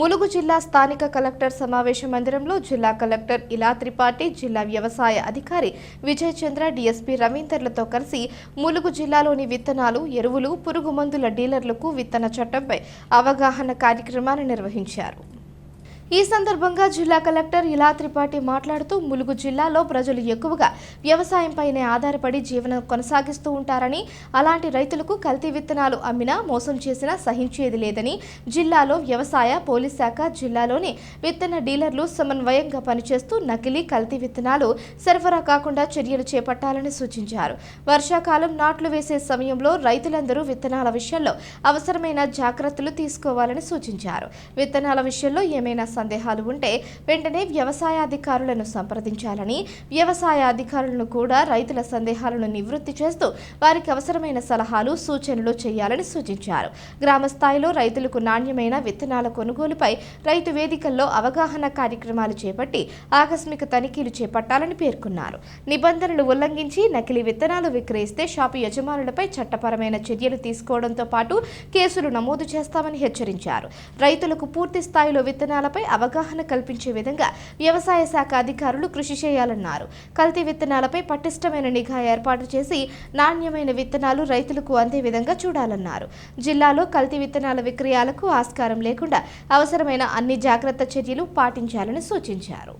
ములుగు జిల్లా స్థానిక కలెక్టర్ సమావేశ మందిరంలో జిల్లా కలెక్టర్ ఇలా త్రిపాఠి జిల్లా వ్యవసాయ అధికారి విజయ్ చంద్ర డీఎస్పీ రవీందర్లతో కలిసి ములుగు జిల్లాలోని విత్తనాలు ఎరువులు పురుగు మందుల డీలర్లకు విత్తన చట్టంపై అవగాహన కార్యక్రమాన్ని నిర్వహించారు. ఈ సందర్భంగా జిల్లా కలెక్టర్ ఇలా త్రిపాఠి మాట్లాడుతూ ములుగు జిల్లాలో ప్రజలు ఎక్కువగా వ్యవసాయంపైనే ఆధారపడి జీవనం కొనసాగిస్తూ ఉంటారని అలాంటి రైతులకు కల్తీ విత్తనాలు అమ్మినా మోసం చేసినా సహించేది లేదని జిల్లాలో వ్యవసాయ పోలీస్ శాఖ జిల్లాలోని విత్తన డీలర్లు సమన్వయంగా పనిచేస్తూ నకిలీ కల్తీ విత్తనాలు సరఫరా కాకుండా చర్యలు చేపట్టాలని సూచించారు. వర్షాకాలం నాట్లు వేసే సమయంలో రైతులందరూ విత్తనాల విషయంలో అవసరమైన జాగ్రత్తలు తీసుకోవాలని సూచించారు. విత్తనాల విషయంలో ఏమైనా సందేహాలు ఉంటే వెంటనే వ్యవసాయ అధికారులను సంప్రదించాలని వ్యవసాయ అధికారులను కూడా రైతుల సందేహాలను నివృత్తి చేస్తూ వారికి అవసరమైన సలహాలు సూచనలు చేయాలని సూచించారు. గ్రామ స్థాయిలో రైతులకు నాణ్యమైన విత్తనాల కొనుగోలుపై రైతు వేదికల్లో అవగాహన కార్యక్రమాలు చేపట్టి ఆకస్మిక తనిఖీలు చేపట్టాలని పేర్కొన్నారు. నిబంధనలు ఉల్లంఘించి నకిలీ విత్తనాలు విక్రయిస్తే షాపు యజమానులపై చట్టపరమైన చర్యలు తీసుకోవడంతో పాటు కేసులు నమోదు చేస్తామని హెచ్చరించారు. రైతులకు పూర్తి స్థాయిలో విత్తనాలపై అవగాహన కల్పించే విధంగా వ్యవసాయ శాఖ అధికారులు కృషి చేయాలన్నారు. కల్తీ విత్తనాలపై పటిష్టమైన నిఘా ఏర్పాటు చేసి నాణ్యమైన విత్తనాలు రైతులకు అందే విధంగా చూడాలన్నారు. జిల్లాలో కల్తీ విత్తనాల విక్రయాలకు ఆస్కారం లేకుండా అవసరమైన అన్ని జాగ్రత్త చర్యలు పాటించాలని సూచించారు.